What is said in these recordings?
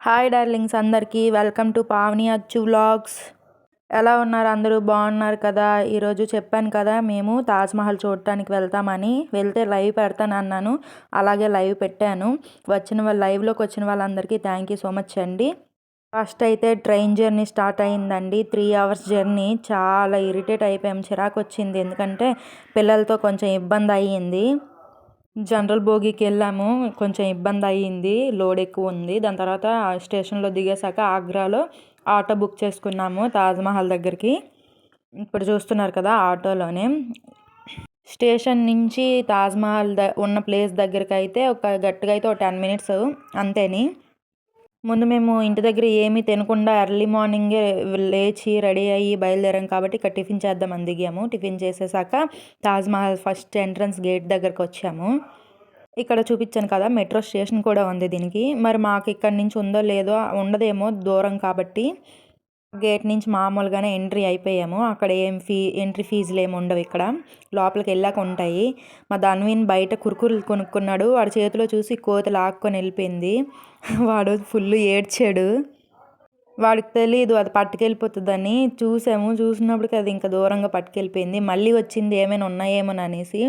Hi darlings అందరికీ. Welcome to Pavani Achu vlogs. ఎలా ఉన్నారు? అందరూ బాగున్నారు కదా? ఈరోజు చెప్పాను కదా మేము తాజ్మహల్ చూడటానికి వెళ్తామని. వెళ్తే లైవ్ పెడతాను అన్నాను. అలాగే లైవ్ పెట్టాను. వచ్చిన వాళ్ళ లైవ్లోకి వచ్చిన వాళ్ళందరికీ థ్యాంక్ యూ సో మచ్ అండి. ఫస్ట్ అయితే ట్రైన్ జర్నీ స్టార్ట్ అయిందండి. Three hours journey. చాలా ఇరిటేట్ అయిపోయాం. చిరాకు వచ్చింది. ఎందుకంటే పిల్లలతో కొంచెం ఇబ్బంది అయ్యింది. జనరల్ బోగికి వెళ్ళాము. కొంచెం ఇబ్బంది అయ్యింది. లోడ్ ఎక్కువ ఉంది. దాని తర్వాత స్టేషన్లో దిగేసాక ఆగ్రాలో ఆటో బుక్ చేసుకున్నాము తాజ్మహల్ దగ్గరికి. ఇప్పుడు చూస్తున్నారు కదా ఆటోలోనే. స్టేషన్ నుంచి తాజ్మహల్ ద ఉన్న ప్లేస్ దగ్గరికి అయితే ఒక గట్టిగా అయితే ఒక టెన్ మినిట్స్ అంతేని. ముందు మేము ఇంటి దగ్గర ఏమీ తినకుండా ఎర్లీ మార్నింగే లేచి రెడీ అయ్యి బయలుదేరాం కాబట్టి ఇక్కడ టిఫిన్ చేద్దామని దిగాము టిఫిన్ చేసేసాక తాజ్మహల్ ఫస్ట్ ఎంట్రన్స్ గేట్ దగ్గరకు వచ్చాము. ఇక్కడ చూపించాను కదా మెట్రో స్టేషన్ కూడా ఉంది దీనికి. మరి మాకు ఇక్కడ నుంచి ఉందో లేదో ఉండదేమో దూరం కాబట్టి గేట్ నుంచి మామూలుగానే ఎంట్రీ అయిపోయాము. అక్కడ ఏం ఫీ ఎంట్రీ ఫీజులు ఏమి ఉండవు ఇక్కడ. లోపలికి వెళ్ళాక ఉంటాయి. మా ధన్విన్ బయట కురుకురులు కొనుక్కున్నాడు. వాడి చేతిలో చూసి కోతి లాక్కొని వెళ్ళిపోయింది. వాడు ఫుల్ ఏడ్చాడు. వాడికి తెలియదు అది పట్టుకెళ్ళిపోతుందని చూసాము. చూసినప్పటికి అది ఇంకా దూరంగా పట్టుకెళ్ళిపోయింది. మళ్ళీ వచ్చింది ఏమైనా ఉన్నాయేమో అనేసి.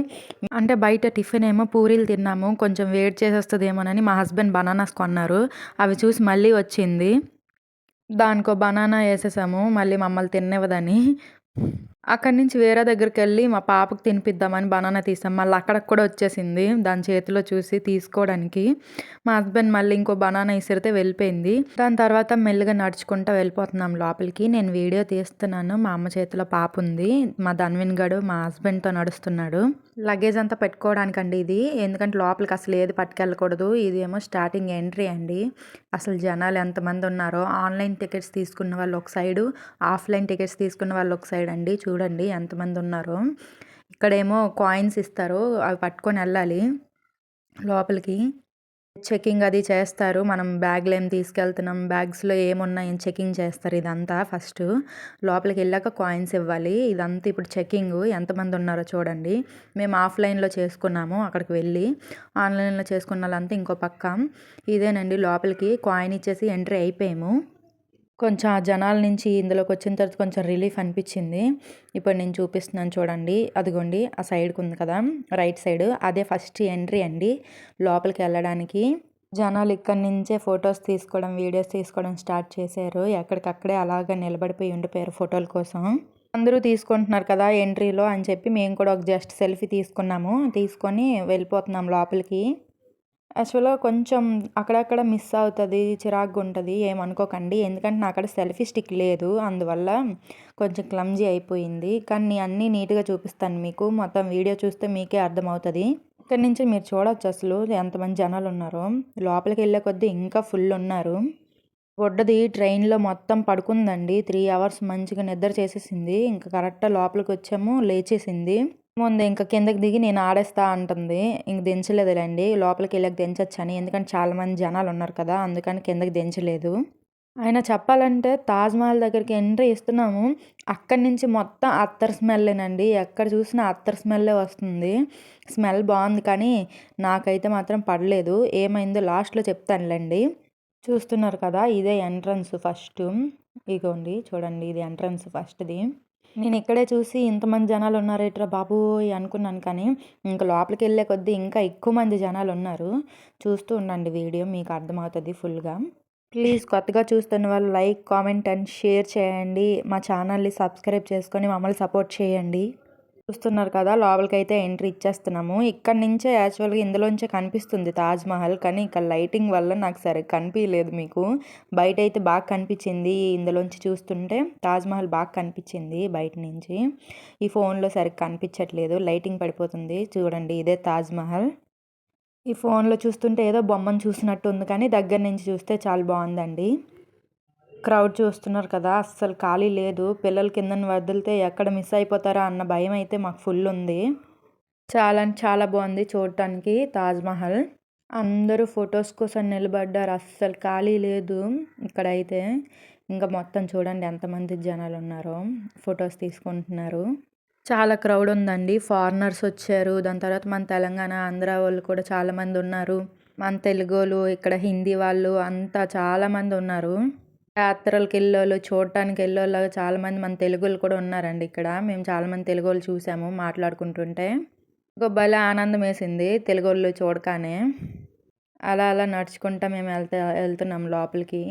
అంటే బయట టిఫిన్ ఏమో పూరీలు తిన్నాము. కొంచెం వెయిట్ చేసేస్తుందేమోనని మా హస్బెండ్ బనానాస్ కొన్నారు. అవి చూసి మళ్ళీ వచ్చింది. దానికో బనానా వేసేసాము మళ్ళీ మమ్మల్ని తినేవదని అక్కడి నుంచి వేరే దగ్గరికి వెళ్ళి మా పాపకు తినిపిద్దామని బనానా తీసాం. మళ్ళీ అక్కడికి కూడా వచ్చేసింది దాని చేతిలో చూసి తీసుకోవడానికి. మా హస్బెండ్ మళ్ళీ ఇంకో బనానా ఇసిరితే వెళ్ళిపోయింది. దాని తర్వాత మెల్లిగా నడుచుకుంటూ వెళ్ళిపోతున్నాం లోపలికి. నేను వీడియో తీస్తున్నాను మా అమ్మ చేతిలో పాప ఉంది. మా ధన్విన్ గడు మా హస్బెండ్తో నడుస్తున్నాడు. లగేజ్ అంతా పెట్టుకోవడానికండి ఇది. ఎందుకంటే లోపలికి అసలు ఏది పట్టుకెళ్ళకూడదు. ఇది ఏమో స్టార్టింగ్ ఎంట్రీ అండి. అసలు జనాలు ఎంతమంది ఉన్నారో ఆన్లైన్ టికెట్స్ తీసుకున్న వాళ్ళు ఒక సైడు ఆఫ్లైన్ టికెట్స్ తీసుకున్న వాళ్ళు ఒక సైడ్ అండి. చూడండి ఎంతమంది ఉన్నారో. ఇక్కడేమో కాయిన్స్ ఇస్తారు. అవి పట్టుకొని వెళ్ళాలి లోపలికి. చెకింగ్ అది చేస్తారు. మనం బ్యాగ్లు ఏం తీసుకెళ్తున్నాం బ్యాగ్స్లో ఏమున్నాయని చెకింగ్ చేస్తారు ఇదంతా ఫస్ట్. లోపలికి వెళ్ళాక కాయిన్స్ ఇవ్వాలి. ఇదంతా ఇప్పుడు చెకింగ్ ఎంతమంది ఉన్నారో చూడండి. మేము ఆఫ్లైన్లో చేసుకున్నాము అక్కడికి వెళ్ళి. ఆన్లైన్లో చేసుకున్న వాళ్ళంతా ఇంకో పక్క. ఇదేనండి లోపలికి కాయిన్ ఇచ్చేసి ఎంట్రీ అయిపోయాము. కొంచెం ఆ జనాల నుంచి ఇందులోకి వచ్చిన తర్వాత కొంచెం రిలీఫ్ అనిపించింది. ఇప్పుడు నేను చూపిస్తున్నాను చూడండి. అదిగోండి ఆ సైడ్కి ఉంది కదా. రైట్ సైడ్ అదే ఫస్ట్ ఎంట్రీ అండి. లోపలికి వెళ్ళడానికి జనాలు ఇక్కడి నుంచే ఫొటోస్ తీసుకోవడం వీడియోస్ తీసుకోవడం స్టార్ట్ చేశారు. ఎక్కడికక్కడే అలాగా నిలబడిపోయి ఉండిపోయారు ఫోటోల కోసం. అందరూ తీసుకుంటున్నారు కదా ఎంట్రీలో అని చెప్పి మేము కూడా ఒక జస్ట్ సెల్ఫీ తీసుకున్నాము. తీసుకొని వెళ్ళిపోతున్నాం లోపలికి. యాక్చువల్గా కొంచెం అక్కడక్కడ మిస్ అవుతుంది చిరాకుగా ఉంటుంది ఏమనుకోకండి. ఎందుకంటే నా అక్కడ సెల్ఫీ స్టిక్ లేదు. అందువల్ల కొంచెం క్లమ్జీ అయిపోయింది. కానీ అన్నీ నీట్గా చూపిస్తాను మీకు. మొత్తం వీడియో చూస్తే మీకే అర్థమవుతుంది. ఇక్కడ నుంచి మీరు చూడవచ్చు అసలు ఎంతమంది జనాలు ఉన్నారో. లోపలికి వెళ్ళే కొద్దీ ఇంకా ఫుల్ ఉన్నారు. బొడ్డది ట్రైన్లో మొత్తం పడుకుందండి. త్రీ అవర్స్ మంచిగా నిద్ర చేసేసింది. ఇంకా కరెక్ట్గా లోపలికి వచ్చాము లేచేసింది. ముందు ఇంకా కిందకి దిగి నేను ఆడేస్తా అంటుంది. ఇంక దించలేదులేండి లోపలికి వెళ్ళక దించొచ్చని. ఎందుకంటే చాలామంది జనాలు ఉన్నారు కదా అందుకని కిందకి దించలేదు. ఆయన చెప్పాలంటే తాజ్మహల్ దగ్గరికి ఎంట్రీ ఇస్తున్నాము. అక్కడి నుంచి మొత్తం అత్తర్ స్మెల్లేనండి. ఎక్కడ చూసినా అత్తర్ స్మెల్లే వస్తుంది. స్మెల్ బాగుంది కానీ నాకైతే మాత్రం పడలేదు. ఏమైందో లాస్ట్లో చెప్తానులేండి. చూస్తున్నారు కదా ఇదే ఎంట్రన్స్ ఫస్ట్. ఇగోండి చూడండి ఇది ఎంట్రన్స్ ఫస్ట్ది. నేను ఇక్కడే చూసి ఇంతమంది జనాలు ఉన్నారు. ఇట్రా బాబు అనుకున్నాను కానీ ఇంకా లోపలికి వెళ్ళే కొద్దీ ఇంకా ఎక్కువ మంది జనాలు ఉన్నారు. చూస్తూ ఉండండి వీడియో మీకు అర్థమవుతుంది ఫుల్గా. ప్లీజ్ కొత్తగా చూస్తున్న వాళ్ళు లైక్ కామెంట్ అండ్ షేర్ చేయండి. మా ఛానల్ని సబ్స్క్రైబ్ చేసుకొని మమ్మల్ని సపోర్ట్ చేయండి. చూస్తున్నారు కదా లోపలికైతే ఎంట్రీ ఇచ్చేస్తున్నాము. ఇక్కడ నుంచే యాక్చువల్గా ఇందులోంచే కనిపిస్తుంది తాజ్మహల్ కానీ ఇక్కడ లైటింగ్ వల్ల నాకు సరే కనిపించలేదు మీకు. బయట అయితే బాగా కనిపించింది. ఇందులోంచి చూస్తుంటే తాజ్మహల్ బాగా కనిపించింది బయట నుంచి. ఈ ఫోన్లో సరిగ్గా కనిపించట్లేదు లైటింగ్ పడిపోతుంది. చూడండి ఇదే తాజ్మహల్ ఈ ఫోన్లో చూస్తుంటే ఏదో బొమ్మను చూసినట్టు ఉంది కానీ దగ్గర నుంచి చూస్తే చాలా బాగుందండి. క్రౌడ్ చూస్తున్నారు కదా అస్సలు ఖాళీ లేదు. పిల్లలు కిందని వదిలితే ఎక్కడ మిస్ అయిపోతారా అన్న భయం అయితే మాకు ఫుల్ ఉంది. చాలా చాలా బాగుంది చూడటానికి తాజ్మహల్ అందరూ ఫొటోస్ కోసం నిలబడ్డారు అస్సలు ఖాళీ లేదు ఇక్కడైతే. ఇంకా మొత్తం చూడండి ఎంతమంది జనాలు ఉన్నారో ఫొటోస్ తీసుకుంటున్నారు. చాలా క్రౌడ్ ఉందండి. ఫారినర్స్ వచ్చారు. దాని తర్వాత మన తెలంగాణ ఆంధ్ర వాళ్ళు కూడా చాలామంది ఉన్నారు. మన తెలుగు వాళ్ళు ఇక్కడ హిందీ వాళ్ళు అంతా చాలామంది ఉన్నారు. యాత్రలకు వెళ్ళోళ్ళు చూడటానికి వెళ్ళోళ్ళు చాలామంది మన తెలుగులు కూడా ఉన్నారండి ఇక్కడ. మేము చాలామంది తెలుగు వాళ్ళు చూసాము మాట్లాడుకుంటుంటే. ఇంకో భలే ఆనందం వేసింది తెలుగు వాళ్ళు చూడగానే అలా అలా నడుచుకుంటా మేము వెళ్తా వెళ్తున్నాం లోపలికి.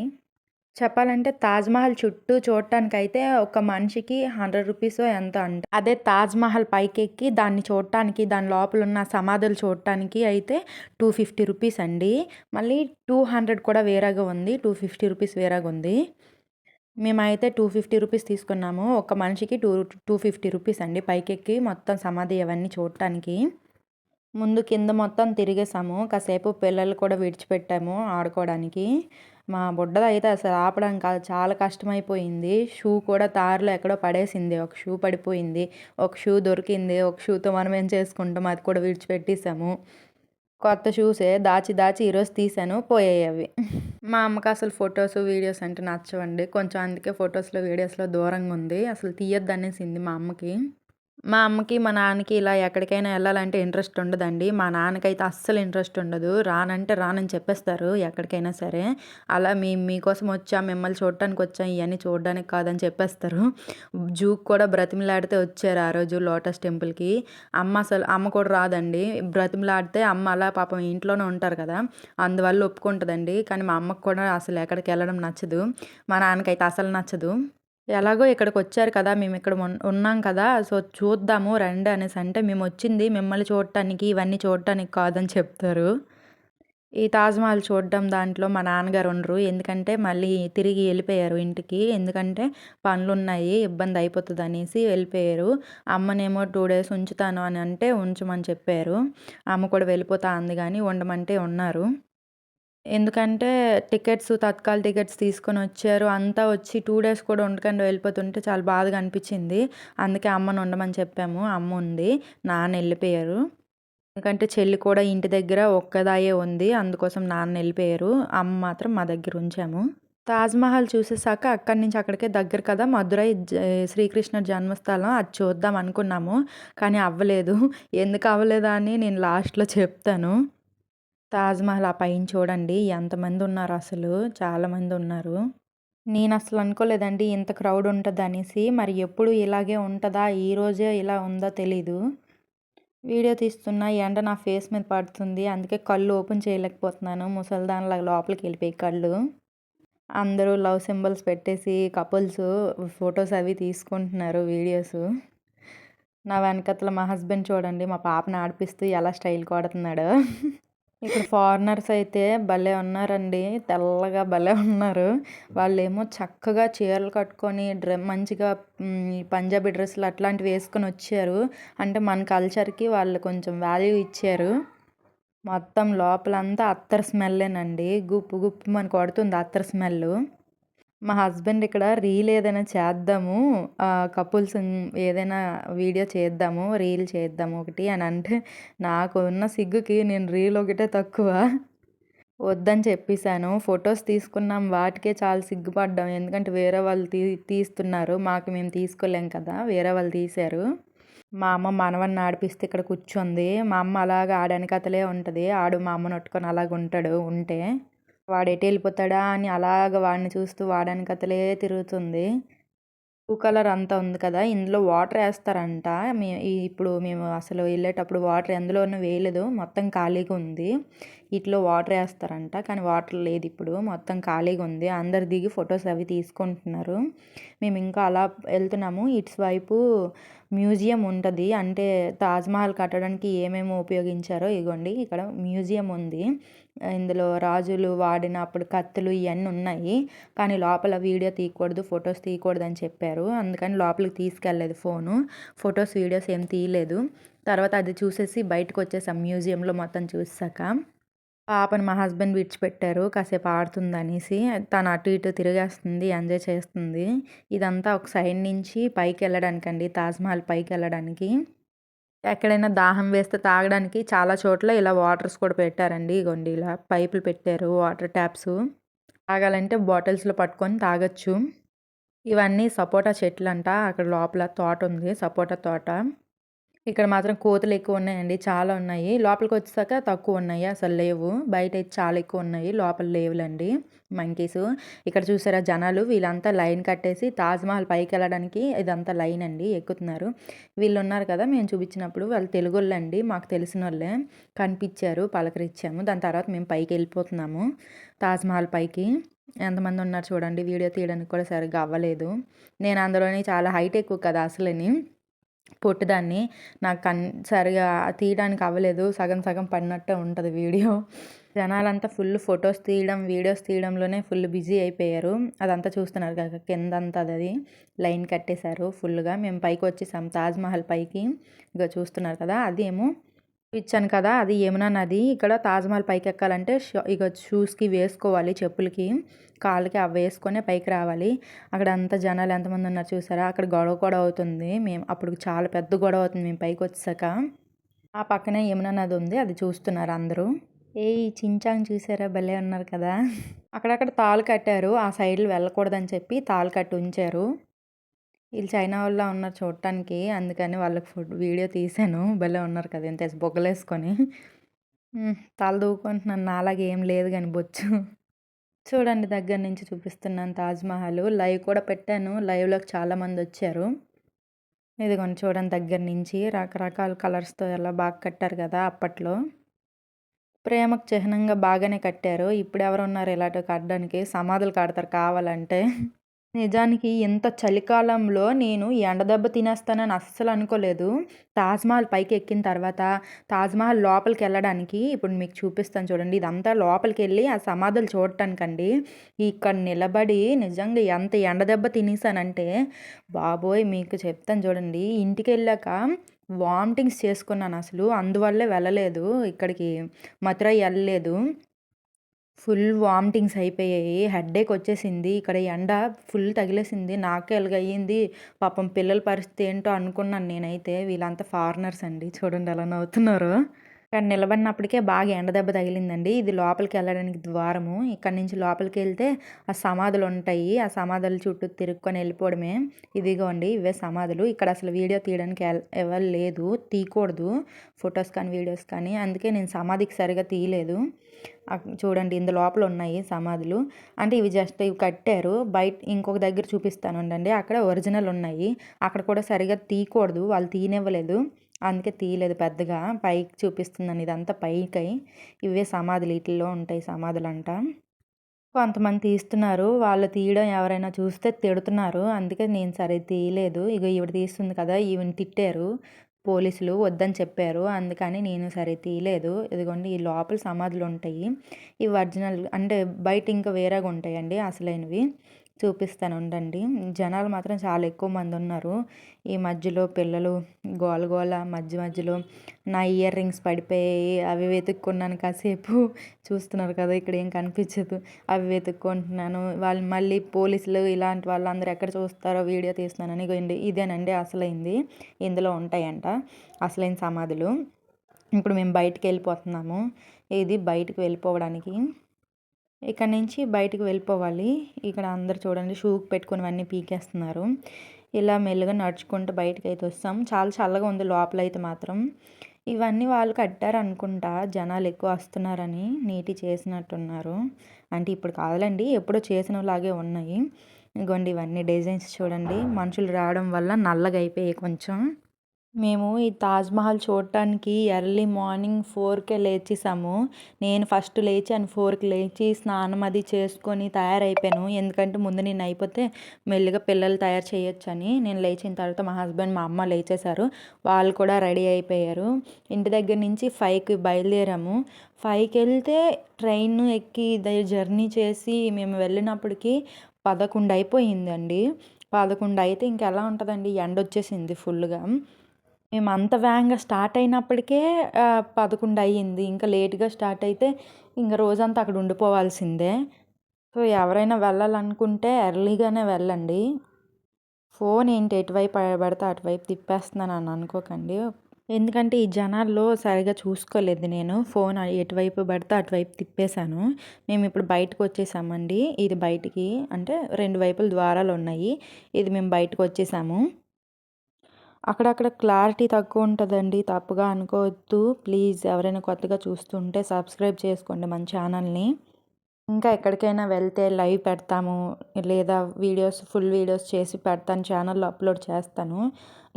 చెప్పాలంటే తాజ్మహల్ చుట్టూ చూడటానికి అయితే ఒక మనిషికి హండ్రెడ్ రూపీస్ ఎంత అంట. అదే తాజ్మహల్ పైకి ఎక్కి దాన్ని చూడటానికి దాని లోపల ఉన్న సమాధులు చూడటానికి అయితే టూ ఫిఫ్టీ రూపీస్ అండి. మళ్ళీ టూ హండ్రెడ్ కూడా వేరేగా ఉంది. టూ ఫిఫ్టీ రూపీస్ వేరేగా ఉంది. మేమైతే టూ ఫిఫ్టీ రూపీస్ తీసుకున్నాము. ఒక మనిషికి టూ టూ ఫిఫ్టీ రూపీస్ అండి పైకెక్కి మొత్తం సమాధి అవన్నీ చూడటానికి. ముందు కింద మొత్తం తిరిగేసాము కాసేపు పిల్లలు కూడా విడిచిపెట్టాము ఆడుకోవడానికి. మా బుడ్డది అయితే అసలు ఆపడం కాదు చాలా కష్టమైపోయింది. షూ కూడా తారులో ఎక్కడో పడేసింది. ఒక షూ పడిపోయింది. ఒక షూ దొరికింది. ఒక షూతో మనం ఏం చేసుకుంటాం? అది కూడా విడిచిపెట్టేసాము. కొత్త షూసే దాచి దాచి ఈరోజు తీసాను పోయాయి అవి. మా అమ్మకి అసలు ఫొటోస్ వీడియోస్ అంటే నచ్చవండి. కొంచెం అందుకే ఫొటోస్లో వీడియోస్లో దూరంగా ఉంది. అసలు తీయొద్దు అనేసింది మా అమ్మకి. మా అమ్మకి మా నాన్నకి ఇలా ఎక్కడికైనా వెళ్ళాలంటే ఇంట్రెస్ట్ ఉండదండి. మా నాన్నకైతే అస్సలు ఇంట్రెస్ట్ ఉండదు. రానంటే రానని చెప్పేస్తారు ఎక్కడికైనా సరే. అలా మీ మీకోసం వచ్చా మిమ్మల్ని చూడటానికి వచ్చాం ఇవన్నీ చూడడానికి కాదని చెప్పేస్తారు. జూకి కూడా బ్రతిమలాడితే వచ్చారు ఆ రోజు లోటస్ టెంపుల్కి. అమ్మ అసలు అమ్మ కూడా రాదండి. బ్రతిమలాడితే అమ్మ అలా పాపం ఇంట్లోనే ఉంటారు కదా. అందువల్ల ఒప్పుకుంటుందండి. కానీ మా అమ్మకు కూడా అసలు ఎక్కడికి వెళ్ళడం నచ్చదు. మా నాన్నకైతే అసలు నచ్చదు. ఎలాగో ఇక్కడికి వచ్చారు కదా మేము ఇక్కడ ఉన్నాం కదా సో చూద్దాము రండి అనేసి అంటే మేము వచ్చింది మిమ్మల్ని చూడటానికి ఇవన్నీ చూడటానికి కాదని చెప్తారు. ఈ తాజ్మహల్ చూడడం దాంట్లో మా నాన్నగారు ఉండరు ఎందుకంటే మళ్ళీ తిరిగి వెళ్ళిపోయారు ఇంటికి ఎందుకంటే పనులు ఉన్నాయి ఇబ్బంది అయిపోతుంది అనేసి వెళ్ళిపోయారు. అమ్మనేమో టూ డేస్ ఉంచుతాను అని అంటే ఉంచమని చెప్పారు. అమ్మ కూడా వెళ్ళిపోతా అంది కానీ ఉండమంటే ఉన్నారు. ఎందుకంటే టికెట్స్ తత్కాల్ టికెట్స్ తీసుకొని వచ్చారు. అంతా వచ్చి టూ డేస్ కూడా ఉండకుండా వెళ్ళిపోతుంటే చాలా బాధగా అనిపించింది. అందుకే అమ్మను ఉండమని చెప్పాము. అమ్మ ఉంది. నాన్న వెళ్ళిపోయారు. ఎందుకంటే చెల్లి కూడా ఇంటి దగ్గర ఒక్కదాయే ఉంది. అందుకోసం నాన్న వెళ్ళిపోయారు. అమ్మ మాత్రం మా దగ్గర ఉంచాము. తాజ్మహల్ చూసేసాక అక్కడి నుంచి అక్కడికే దగ్గర కదా. మధురై శ్రీకృష్ణ జన్మస్థలం. అది చూద్దాం అనుకున్నాము. కానీ అవ్వలేదు. ఎందుకు అవ్వలేదా అని నేను లాస్ట్లో చెప్తాను. తాజ్మహల్ ఆ పైన చూడండి. ఎంతమంది ఉన్నారు అసలు? చాలామంది ఉన్నారు. నేను అసలు అనుకోలేదండి ఇంత క్రౌడ్ ఉంటుంది అనేసి. మరి ఎప్పుడు ఇలాగే ఉంటుందా? ఈరోజే ఇలా ఉందో తెలీదు. వీడియో తీస్తున్న ఎండ నా ఫేస్ మీద పడుతుంది. అందుకే కళ్ళు ఓపెన్ చేయలేకపోతున్నాను. ముసల్దాన్లాగా లోపలికి వెళ్ళిపోయి కళ్ళు. అందరూ లవ్ సింబల్స్ పెట్టేసి కపుల్స్ ఫొటోస్ అవి తీసుకుంటున్నారు వీడియోస్. నా వెనకతల మా హస్బెండ్ చూడండి. మా పాపని ఆడిపిస్తూ ఎలా స్టైల్ కొడుతున్నాడు. ఇక్కడ ఫారినర్స్ అయితే భలే ఉన్నారండి. తెల్లగా భలే ఉన్నారు. వాళ్ళేమో చక్కగా చీరలు కట్టుకొని డ్రె మంచిగా పంజాబీ డ్రెస్సులు అట్లాంటివి వేసుకొని వచ్చారు. అంటే మన కల్చర్కి వాళ్ళు కొంచెం వాల్యూ ఇచ్చారు. మొత్తం లోపలంతా అత్తర్ స్మెల్లేనండి. గుప్పు గుప్పు మనకు కొడుతుంది అత్తర్ స్మెల్ మా హస్బెండ్ ఇక్కడ రీల్ ఏదైనా చేద్దాము కపుల్స్ ఏదైనా వీడియో చేద్దాము రీల్ చేద్దాము ఒకటి అని అంటే నాకు ఉన్న సిగ్గుకి నేను రీల్ ఒకటే తక్కువ. వద్దని చెప్పేశాను. ఫొటోస్ తీసుకున్నాం. వాటికే చాలా సిగ్గుపడ్డాం. ఎందుకంటే వేరే వాళ్ళు తీ తీస్తున్నారు. మాకు మేము తీసుకోలేం కదా. వేరే వాళ్ళు తీశారు. మా అమ్మ మనవన్ని ఆడిపిస్తే ఇక్కడ కూర్చుంది. మా అమ్మ అలాగ ఆడడానికి ఉంటుంది. ఆడు మా అమ్మను నొట్టుకొని అలాగ ఉంటాడు ఉంటే. వాడు ఎటు వెళ్ళిపోతాడా అని అలాగ వాడిని చూస్తూ వాడానికి తిరుగుతుంది. బ్లూ కలర్ అంతా ఉంది కదా ఇందులో వాటర్ వేస్తారంట. మే ఇప్పుడు మేము అసలు వెళ్ళేటప్పుడు వాటర్ ఎందులోనూ వేయలేదు మొత్తం ఖాళీగా ఉంది. ఇట్లో వాటర్ వేస్తారంట కానీ వాటర్ లేదు ఇప్పుడు మొత్తం ఖాళీగా ఉంది. అందరు దిగి ఫొటోస్ అవి తీసుకుంటున్నారు. మేము ఇంకా అలా వెళ్తున్నాము. ఇట్స్ వైపు మ్యూజియం ఉంటుంది. అంటే తాజ్మహల్ కట్టడానికి ఏమేమి ఉపయోగించారో ఇగోండి. ఇక్కడ మ్యూజియం ఉంది. ఇందులో రాజులు వాడిన అప్పుడు కత్తులు ఇవన్నీ ఉన్నాయి. కానీ లోపల వీడియో తీయకూడదు ఫొటోస్ తీయకూడదు అని చెప్పారు. అందుకని లోపలికి తీసుకెళ్ళలేదు ఫోను. ఫొటోస్ వీడియోస్ ఏం తీయలేదు. తర్వాత అది చూసేసి బయటకు వచ్చేసాం మ్యూజియంలో మొత్తం చూసాక. పాపని మా హస్బెండ్ విడిచిపెట్టారు కాసేపు ఆడుతుంది అనేసి తను అటు ఇటు తిరిగేస్తుంది ఎంజాయ్ చేస్తుంది. ఇదంతా ఒక సైడ్ నుంచి పైకి వెళ్ళడానికండి తాజ్మహల్ పైకి వెళ్ళడానికి. ఎక్కడైనా దాహం వేస్తే తాగడానికి చాలా చోట్ల ఇలా వాటర్స్ కూడా పెట్టారండి. ఇగోండి ఇలా పైపులు పెట్టారు వాటర్ ట్యాప్స్. తాగాలంటే బాటిల్స్లో పట్టుకొని తాగొచ్చు. ఇవన్నీ సపోటా చెట్లు అంట అక్కడ లోపల తోట ఉంది సపోటా తోట. ఇక్కడ మాత్రం కోతులు ఎక్కువ ఉన్నాయండి. చాలా ఉన్నాయి. లోపలికి వచ్చాక తక్కువ ఉన్నాయి. అసలు లేవు. బయట అయితే చాలా ఎక్కువ ఉన్నాయి. లోపల లేవులండి. మంకీస్. ఇక్కడ చూసారా జనాలు? వీళ్ళంతా లైన్ కట్టేసి తాజ్మహల్ పైకి వెళ్ళడానికి ఇదంతా లైన్ అండి. ఎక్కుతున్నారు. వీళ్ళు ఉన్నారు కదా మేము చూపించినప్పుడు. వాళ్ళు తెలుగు అండి మాకు తెలిసిన వాళ్ళే కనిపించారు పలకరించాము. దాని తర్వాత మేము పైకి వెళ్ళిపోతున్నాము. తాజ్మహల్ పైకి. ఎంతమంది ఉన్నారు చూడండి. వీడియో తీయడానికి కూడా సరిగ్గా అవ్వలేదు. నేను అందులోని చాలా హైట్ ఎక్కువ కదా అసలని. పొట్టుదాన్ని నాకు కన్ సరిగా తీయడానికి అవ్వలేదు. సగం సగం పడినట్టే ఉంటుంది వీడియో. జనాలంతా ఫుల్ ఫొటోస్ తీయడం వీడియోస్ తీయడంలోనే ఫుల్ బిజీ అయిపోయారు. అదంతా చూస్తున్నారు కదా కిందంతా అది లైన్ కట్టేశారు ఫుల్గా మేము పైకి వచ్చేసాం తాజ్మహల్ పైకి. ఇక చూస్తున్నారు కదా అది ఏమో. ఇచ్చాను కదా అది యమునా నది. ఇక్కడ తాజ్మహల్ పైకి ఎక్కాలంటే ఇక షూస్కి వేసుకోవాలి చెప్పులకి. కాళ్ళకి అవి వేసుకొని పైకి రావాలి. అక్కడ అంత జనాలు ఎంతమంది ఉన్నారు చూసారా? అక్కడ గొడవ కూడా అవుతుంది. మేము అప్పుడు చాలా పెద్ద గొడవ అవుతుంది మేము పైకి వచ్చాక. ఆ పక్కనే యమునా నది ఉంది. అది చూస్తున్నారు అందరూ. ఏ చించాంగ్ చూసారా? భలే ఉన్నారు కదా. అక్కడక్కడ తాళ్ళు కట్టారు. ఆ సైడ్లు వెళ్ళకూడదని చెప్పి తాళ్ళు కట్టి ఉంచారు. వీళ్ళు చైనా వాళ్ళ ఉన్నారు చూడటానికి. అందుకని వాళ్ళకి ఫుడ్ వీడియో తీసాను భలే ఉన్నారు కదా. ఎంత బొగ్గలేసుకొని. తల దూకుంటున్నాను. నాలాగే ఏం లేదు కానీ బొచ్చు. చూడండి దగ్గర నుంచి చూపిస్తున్నాను తాజ్మహల్ లైవ్ కూడా పెట్టాను. లైవ్లోకి చాలామంది వచ్చారు. ఇదిగోండి చూడండి దగ్గర నుంచి రకరకాల కలర్స్తో ఎలా బాగా కట్టారు కదా అప్పట్లో. ప్రేమకు చిహ్నంగా బాగానే కట్టారు. ఇప్పుడు ఎవరు ఉన్నారు ఇలాంటివి కట్టడానికి? సమాధులు కడతారు కావాలంటే. నిజానికి ఇంత చలికాలంలో నేను ఎండ దెబ్బ తినేస్తానని అస్సలు అనుకోలేదు. తాజ్మహల్ పైకి ఎక్కిన తర్వాత తాజ్మహల్ లోపలికి వెళ్ళడానికి ఇప్పుడు మీకు చూపిస్తాను చూడండి. ఇదంతా లోపలికి వెళ్ళి ఆ సమాధులు చూడటానికండి. ఇక్కడ నిలబడి నిజంగా ఎంత ఎండ దెబ్బ తినేసానంటే బాబోయ్ మీకు చెప్తాను చూడండి. ఇంటికి వెళ్ళాక వామిటింగ్స్ చేసుకున్నాను అసలు. అందువల్లే వెళ్ళలేదు. ఇక్కడికి మథురై వెళ్ళలేదు. ఫుల్ వామిటింగ్స్ అయిపోయాయి. హెడేక్ వచ్చేసింది. ఇక్కడ ఎండ ఫుల్ తగిలేసింది. నాకే ఎలాగయ్యింది. పాపం పిల్లల పరిస్థితి ఏంటో అనుకున్నాను నేనైతే. వీళ్ళంతా ఫారినర్స్ అండి. చూడండి ఎలా నవ్వుతున్నారు. కానీ నిలబడినప్పటికే బాగా ఎండ దెబ్బ తగిలిందండి. ఇది లోపలికి వెళ్ళడానికి ద్వారము. ఇక్కడ నుంచి లోపలికి వెళ్తే ఆ సమాధులు ఉంటాయి. ఆ సమాధుల చుట్టూ తిరుక్కొని వెళ్ళిపోవడమే. ఇదిగోండి ఇవే సమాధులు. ఇక్కడ అసలు వీడియో తీయడానికి ఎవరు లేదు. తీయకూడదు. ఫొటోస్ కానీ వీడియోస్ కానీ. అందుకే నేను సమాధికి సరిగా తీయలేదు. చూడండి ఇందు లోపల ఉన్నాయి సమాధులు. అంటే ఇవి జస్ట్ ఇవి కట్టారు. బయట ఇంకొక దగ్గర చూపిస్తాను ఉండండి. అక్కడ ఒరిజినల్ ఉన్నాయి. అక్కడ కూడా సరిగా తీయకూడదు. వాళ్ళు తీయనివ్వలేదు. అందుకే తీయలేదు పెద్దగా. పైకి చూపిస్తుందని ఇదంతా పైకి. ఇవే సమాధులు. వీటిల్లో ఉంటాయి సమాధులు అంట కొంతమంది తీస్తున్నారు. వాళ్ళు తీయడం ఎవరైనా చూస్తే తిడుతున్నారు. అందుకే నేను సరే తీయలేదు. ఇక ఈవిడ తీస్తుంది కదా ఈవిని తిట్టారు. పోలీసులు వద్దని చెప్పారు. అందుకని నేను సరే తీయలేదు. ఇదిగోండి ఈ లోపల సమాధులు ఉంటాయి. ఇవి ఒరిజినల్ అంటే బయట ఇంకా వేరేగా ఉంటాయండి అసలైనవి. చూపిస్తాను ఉండండి. జనాలు మాత్రం చాలా ఎక్కువ మంది ఉన్నారు. ఈ మధ్యలో పిల్లలు గోల గోల మధ్య మధ్యలో నా ఇయర్ రింగ్స్ పడిపోయాయి అవి వెతుక్కున్నాను కాసేపు. చూస్తున్నారు కదా ఇక్కడ ఏం కనిపించదు. అవి వెతుక్కుంటున్నాను. వాళ్ళు మళ్ళీ పోలీసులు ఇలాంటి వాళ్ళందరూ ఎక్కడ చూస్తారో వీడియో తీస్తున్నానని అని ఇదేనండి అసలైంది. ఇందులో ఉంటాయంట అసలైన సమాధులు. ఇప్పుడు మేము బయటికి వెళ్ళిపోతున్నాము. ఇది బయటికి వెళ్ళిపోవడానికి ఇక్కడ నుంచి బయటకు వెళ్ళిపోవాలి. ఇక్కడ అందరు చూడండి షూకి పెట్టుకుని అన్నీ పీకేస్తున్నారు. ఇలా మెల్లగా నడుచుకుంటూ బయటకు అయితే వస్తాం. చాలా చల్లగా ఉంది లోపల అయితే మాత్రం. ఇవన్నీ వాళ్ళు కట్టారు అనుకుంటా జనాలు ఎక్కువ వస్తున్నారని నీటి చేసినట్టున్నారు. అంటే ఇప్పుడు కాదులండి ఎప్పుడో చేసినలాగే ఉన్నాయి. ఇగోండి ఇవన్నీ డిజైన్స్ చూడండి. మనుషులు రావడం వల్ల నల్లగా అయిపోయాయి కొంచెం. మేము ఈ తాజ్మహల్ చూడటానికి ఎర్లీ మార్నింగ్ ఫోర్కే లేచేసాము. నేను ఫస్ట్ లేచాను ఫోర్కి లేచి స్నానం అది చేసుకొని తయారైపోయాను. ఎందుకంటే ముందు నేను అయిపోతే మెల్లిగా పిల్లలు తయారు చేయొచ్చని నేను లేచిన తర్వాత మా హస్బెండ్ మా అమ్మ లేచేశారు. వాళ్ళు కూడా రెడీ అయిపోయారు. ఇంటి దగ్గర నుంచి ఫైవ్కి బయలుదేరాము. ఫైవ్కి వెళ్తే ట్రైన్ ఎక్కి జర్నీ చేసి మేము వెళ్ళినప్పటికీ పదకొండు అయిపోయిందండి. పదకొండు అయితే ఇంకెలా ఉంటుందండి? ఎండ వచ్చేసింది ఫుల్గా మేము అంత వేగంగా స్టార్ట్ అయినప్పటికే పదకొండు అయ్యింది. ఇంకా లేట్గా స్టార్ట్ అయితే ఇంక రోజంతా అక్కడ ఉండిపోవాల్సిందే. సో ఎవరైనా వెళ్ళాలనుకుంటే ఎర్లీగానే వెళ్ళండి. ఫోన్ ఏంటి? ఎటువైపు పడితే అటువైపు తిప్పేస్తున్నాను అని అనుకోకండి. ఎందుకంటే ఈ జనాల్లో సరిగా చూసుకోలేదు నేను. ఫోన్ ఎటువైపు పడితే అటువైపు తిప్పేశాను. మేము ఇప్పుడు బయటకు వచ్చేసామండి. ఇది బయటికి అంటే రెండు వైపుల ద్వారాలు ఉన్నాయి. ఇది మేము బయటకు వచ్చేసాము. అక్కడక్కడ క్లారిటీ తక్కువ ఉంటుందండి. తప్పుగా అనుకోవద్దు. ప్లీజ్ ఎవరైనా కొత్తగా చూస్తుంటే సబ్స్క్రైబ్ చేసుకోండి మన ఛానల్ని. ఇంకా ఎక్కడికైనా వెళ్తే లైవ్ పెడతాము. లేదా వీడియోస్ ఫుల్ వీడియోస్ చేసి పెడతాను. ఛానల్లో అప్లోడ్ చేస్తాను.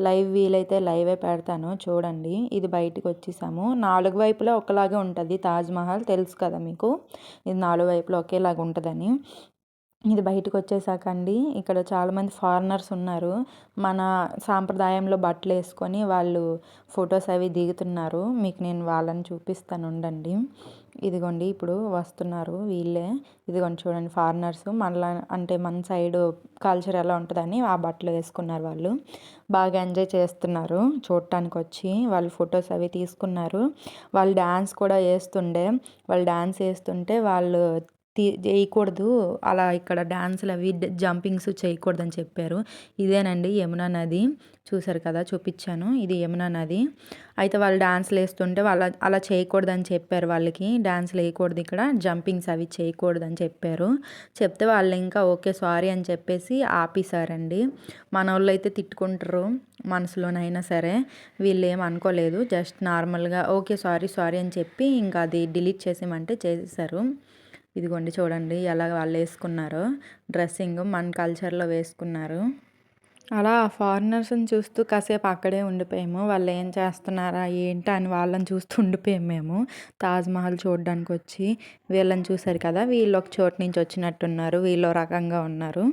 లైవ్ వీలైతే లైవే పెడతాను. చూడండి. ఇది బయటకు వచ్చేసాము. నాలుగు వైపులా ఒకలాగే ఉంటుంది. తాజ్మహల్ తెలుసు కదా మీకు? ఇది నాలుగు వైపులా ఒకేలాగా ఉంటుందని ఇది బయటకు వచ్చేసాక అండి ఇక్కడ చాలామంది ఫారినర్స్ ఉన్నారు. మన సాంప్రదాయంలో బట్టలు వేసుకొని వాళ్ళు ఫొటోస్ అవి దిగుతున్నారు. మీకు నేను వాళ్ళని చూపిస్తాను ఉండండి. ఇదిగోండి ఇప్పుడు వస్తున్నారు వీళ్ళే. ఇదిగోండి చూడండి ఫారినర్స్. మళ్ళా అంటే మన సైడ్ కల్చర్ ఎలా ఉంటుందని ఆ బట్టలు వేసుకున్నారు వాళ్ళు. బాగా ఎంజాయ్ చేస్తున్నారు. చూడటానికి వచ్చి వాళ్ళు ఫొటోస్ అవి తీసుకున్నారు. వాళ్ళు డ్యాన్స్ కూడా వేస్తుండే. వాళ్ళు డ్యాన్స్ వేస్తుంటే వాళ్ళు తీ చేయకూడదు. అలా ఇక్కడ డ్యాన్సులు అవి జంపింగ్స్ చేయకూడదని చెప్పారు. ఇదేనండి యమునా నది. చూసారు కదా చూపించాను. ఇది యమునా నది. అయితే వాళ్ళు డ్యాన్స్లు వేస్తుంటే వాళ్ళ అలా చేయకూడదని చెప్పారు వాళ్ళకి. డాన్స్లు వేయకూడదు ఇక్కడ. జంపింగ్స్ అవి చేయకూడదని చెప్పారు. చెప్తే వాళ్ళు ఇంకా ఓకే సారీ అని చెప్పేసి ఆపేశారండి. మన వాళ్ళు అయితే తిట్టుకుంటారు మనసులోనైనా సరే. వీళ్ళు ఏం అనుకోలేదు. జస్ట్ నార్మల్గా ఓకే సారీ సారీ అని చెప్పి ఇంకా అది డిలీట్ చేసేయమంటే చేసేసారు ఇదిగోండి చూడండి ఎలా వాళ్ళు వేసుకున్నారో. డ్రెస్సింగ్ మన కల్చర్లో వేసుకున్నారు. అలా ఫారినర్స్ని చూస్తూ కాసేపు అక్కడే ఉండిపోయాము. వాళ్ళు ఏం చేస్తున్నారా ఏంటి అని వాళ్ళని చూస్తూ ఉండిపోయాము మేము. తాజ్మహల్ చూడడానికి వచ్చి వీళ్ళని చూశారు కదా వీళ్ళు ఒక చోటు నుంచి వచ్చినట్టున్నారు వీళ్ళు రకంగా ఉన్నారు.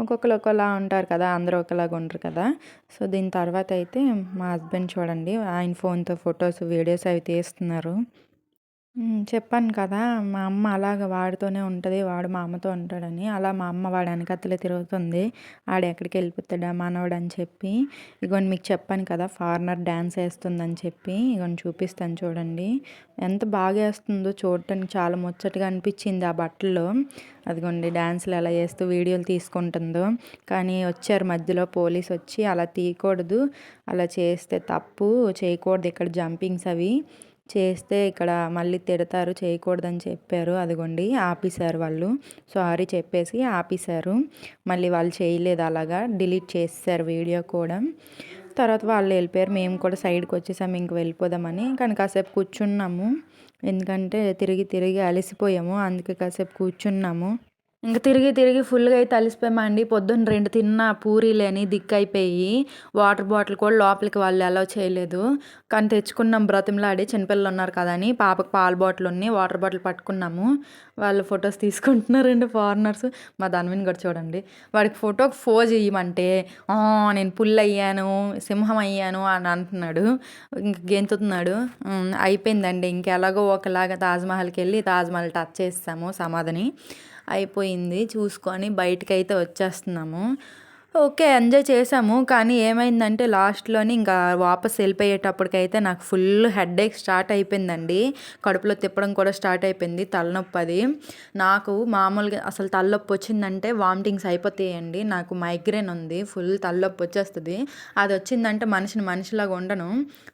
ఒక్కొక్కరు ఒకలా ఉంటారు కదా అందరూ ఒకలాగా ఉండరు కదా. సో దీని తర్వాత అయితే మా హస్బెండ్ చూడండి ఆయన ఫోన్తో ఫొటోస్ వీడియోస్ అవి తీస్తున్నారు. చెప్పాను కదా మా అమ్మ అలాగ వాడితోనే ఉంటుంది వాడు మా అమ్మతో ఉంటాడని. అలా మా అమ్మ వాడి వెనకాతలే తిరుగుతుంది. ఆడు ఎక్కడికి వెళ్ళిపోతాడా అని చెప్పి ఇగోండి మీకు చెప్పాను కదా ఫారినర్ డ్యాన్స్ వేస్తుందని చెప్పి ఇగోండి చూపిస్తాను చూడండి. ఎంత బాగా వేస్తుందో చూడటానికి చాలా ముచ్చటగా అనిపించింది ఆ బట్టల్లో. అదిగోండి డ్యాన్స్లు ఎలా చేస్తూ వీడియోలు తీసుకుంటుందో. కానీ వచ్చారు మధ్యలో పోలీస్ వచ్చి అలా తీయకూడదు అలా చేస్తే తప్పు చేయకూడదు ఇక్కడ జంపింగ్స్ అవి. చేస్తే ఇక్కడ మళ్ళీ తిడతారు చేయకూడదని చెప్పారు. అదిగోండి ఆపేశారు వాళ్ళు. సారీ చెప్పేసి ఆపేశారు. మళ్ళీ వాళ్ళు చేయలేదు అలాగా. డిలీట్ చేసేసారు వీడియో కూడా. తర్వాత వాళ్ళు వెళ్ళిపోయారు. మేము కూడా సైడ్కి వచ్చేసాము ఇంక వెళ్ళిపోదామని. కానీ కాసేపు కూర్చున్నాము. ఎందుకంటే తిరిగి తిరిగి అలసిపోయాము. అందుకే కాసేపు కూర్చున్నాము. ఇంక తిరిగి తిరిగి ఫుల్గా అయితే అలసిపోయామండి పొద్దున్న రెండు తిన్న పూరీలేని దిక్కైపోయి వాటర్ బాటిల్ కూడా లోపలికి వాళ్ళు అలౌ చేయలేదు. కానీ తెచ్చుకున్నాం బ్రతిమలాడి చిన్నపిల్లలు ఉన్నారు కదా అని పాపకు పాల బాటిల్ ఉన్నాయి వాటర్ బాటిల్ పట్టుకున్నాము. వాళ్ళు ఫొటోస్ తీసుకుంటున్నారండి ఫారినర్స్. మా ధన్విన్ కూడా చూడండి. వాడికి ఫోటోకి ఫోజ్ ఇయ్యమంటే నేను పుల్ అయ్యాను సింహం అయ్యాను అని అంటున్నాడు. ఇంక గెంతుతున్నాడు. అయిపోయిందండి. ఇంకెలాగో ఒకలాగా తాజ్మహల్కి వెళ్ళి తాజ్మహల్ టచ్ చేస్తాము సమాధిని. అయిపోయింది. చూసుకొని బయటకైతే వచ్చేస్తున్నాము. ఓకే ఎంజాయ్ చేసాము కానీ ఏమైందంటే లాస్ట్లోని ఇంకా వాపస్ వెళ్ళిపోయేటప్పటికైతే నాకు ఫుల్ హెడేక్ స్టార్ట్ అయిపోయిందండి. కడుపులో తిప్పడం కూడా స్టార్ట్ అయిపోయింది తలనొప్పి అది. నాకు మామూలుగా అసలు తలనొప్పి వచ్చిందంటే వామిటింగ్స్ అయిపోతాయండి. నాకు మైగ్రేన్ ఉంది ఫుల్ తలనొప్పి వచ్చేస్తుంది. అది వచ్చిందంటే మనిషిని మనిషిలాగా ఉండను.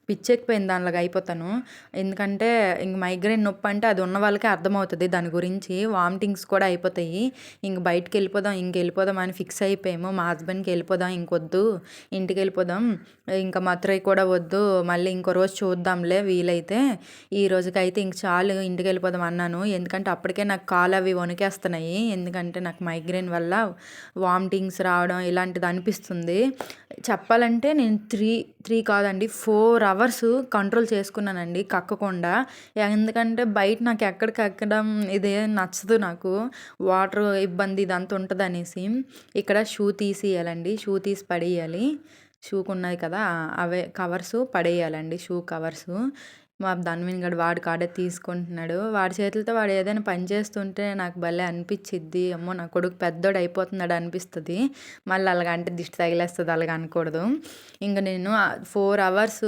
పిచ్చెక్కిపోయింది దానిలాగా అయిపోతాను. ఎందుకంటే ఇంక మైగ్రేన్ నొప్పి అంటే అది ఉన్న వాళ్ళకే అర్థమవుతుంది దాని గురించి. వామిటింగ్స్ కూడా అయిపోతాయి. ఇంక బయటకు వెళ్ళిపోదాం ఇంక వెళ్ళిపోదాం అని ఫిక్స్ అయిపోయాము. మా హస్బెండ్కి వెళ్ళిపోదాం ఇంకొద్దు ఇంటికి వెళ్ళిపోదాం. ఇంకా మధురై కూడా వద్దు. మళ్ళీ ఇంకో రోజు చూద్దాంలే వీలైతే. ఈ రోజుకైతే ఇంక చాలు ఇంటికి వెళ్ళిపోదాం అన్నాను. ఎందుకంటే అప్పటికే నాకు కాలు అవి వణికేస్తున్నాయి. ఎందుకంటే నాకు మైగ్రేన్ వల్ల వామిటింగ్స్ రావడం ఇలాంటిది అనిపిస్తుంది. చెప్పాలంటే నేను త్రీ త్రీ కాదండి ఫోర్ అవర్స్ కంట్రోల్ చేసుకున్నానండి కక్కకుండా. ఎందుకంటే బయట నాకు ఎక్కడికి కక్కడం ఇదే నచ్చదు నాకు. వాటర్ ఇబ్బంది ఇదంతా ఉంటుంది అనేసి ఇక్కడ షూ తీసేయాలండి. షూ తీసి పడేయాలి. షూకు ఉన్నది కదా అవే కవర్స్ పడేయాలండి షూ కవర్స్. మా ధన్విన్ గడు వాడి కాడే తీసుకుంటున్నాడు. వాడి చేతులతో వాడు ఏదైనా పని చేస్తుంటే నాకు భలే అనిపించిద్ది. అమ్మో నా కొడుకు పెద్దోడు అయిపోతున్నాడు అనిపిస్తుంది. మళ్ళీ అలాగంటే దిష్టి తగిలేస్తుంది అలాగ అనకూడదు. ఇంక నేను ఫోర్ అవర్స్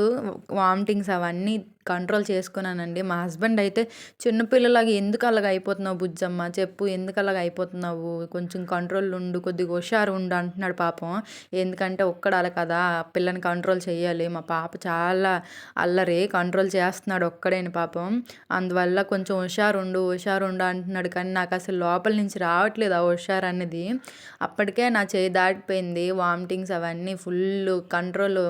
వామిటింగ్స్ అవన్నీ కంట్రోల్ చేసుకున్నానండి. మా హస్బెండ్ అయితే చిన్నపిల్లలాగా ఎందుకు అలాగ అయిపోతున్నావు బుజ్జమ్మ? చెప్పు ఎందుకు అలాగ అయిపోతున్నావు? కొంచెం కంట్రోల్ ఉండు కొద్దిగా హుషారు ఉండు అంటున్నాడు పాపం. ఎందుకంటే ఒక్కడాలి కదా పిల్లని కంట్రోల్ చేయాలి. మా పాప చాలా అల్లరి కంట్రోల్ చేస్తున్నాడు ఒక్కడేని పాపం. అందువల్ల కొంచెం హుషారు ఉండు హుషారు ఉండు అంటున్నాడు. కానీ నాకు అసలు లోపల నుంచి రావట్లేదు ఆ హుషారు అనేది. అప్పటికే నా చేయి దాటిపోయింది. వామిటింగ్స్ అవన్నీ ఫుల్ కంట్రోల్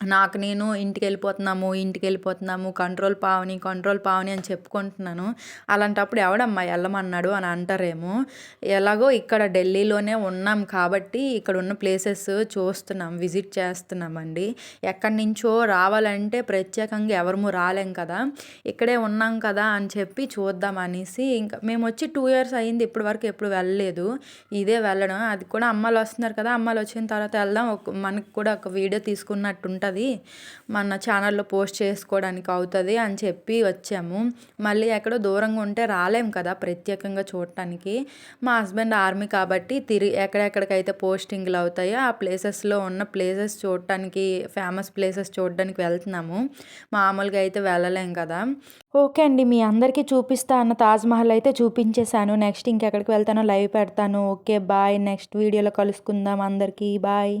నాకు నేను ఇంటికి వెళ్ళిపోతున్నాము ఇంటికి వెళ్ళిపోతున్నాము కంట్రోల్ పావని కంట్రోల్ పావని అని చెప్పుకుంటున్నాను. అలాంటప్పుడు ఎవడమ్మా వెళ్ళమన్నాడు అని అంటారేమో. ఎలాగో ఇక్కడ ఢిల్లీలోనే ఉన్నాం కాబట్టి ఇక్కడ ఉన్న ప్లేసెస్ చూస్తున్నాం విజిట్ చేస్తున్నామండి. ఎక్కడి నుంచో రావాలంటే ప్రత్యేకంగా ఎవరము రాలేం కదా. ఇక్కడే ఉన్నాం కదా అని చెప్పి చూద్దాం అనేసి ఇంకా మేము వచ్చి టూ ఇయర్స్ అయింది ఇప్పటి వరకు ఎప్పుడు వెళ్ళలేదు. ఇదే వెళ్ళడం. అది కూడా అమ్మాయిలు వస్తున్నారు కదా అమ్మాయిలు వచ్చిన తర్వాత వెళ్దాం. ఒక మనకు కూడా ఒక వీడియో తీసుకున్నట్టు ఉంటుంది. మన ఛానల్లో పోస్ట్ చేసుకోవడానికి అవుతుంది అని చెప్పి వచ్చాము. మళ్ళీ ఎక్కడో దూరంగా ఉంటే రాలేం కదా ప్రత్యేకంగా చూడటానికి. మా హస్బెండ్ ఆర్మీ కాబట్టి తిరిగి ఎక్కడెక్కడికైతే పోస్టింగ్లు అవుతాయో ఆ ప్లేసెస్లో ఉన్న ప్లేసెస్ చూడటానికి ఫేమస్ ప్లేసెస్ చూడడానికి వెళ్తున్నాము. మామూలుగా అయితే వెళ్ళలేం కదా. ఓకే అండి మీ అందరికీ చూపిస్తా అన్న తాజ్మహల్ అయితే చూపించేశాను. నెక్స్ట్ ఇంకెక్కడికి వెళ్తానో లైవ్ పెడతాను. Okay bye. నెక్స్ట్ వీడియోలో కలుసుకుందాం అందరికీ. బాయ్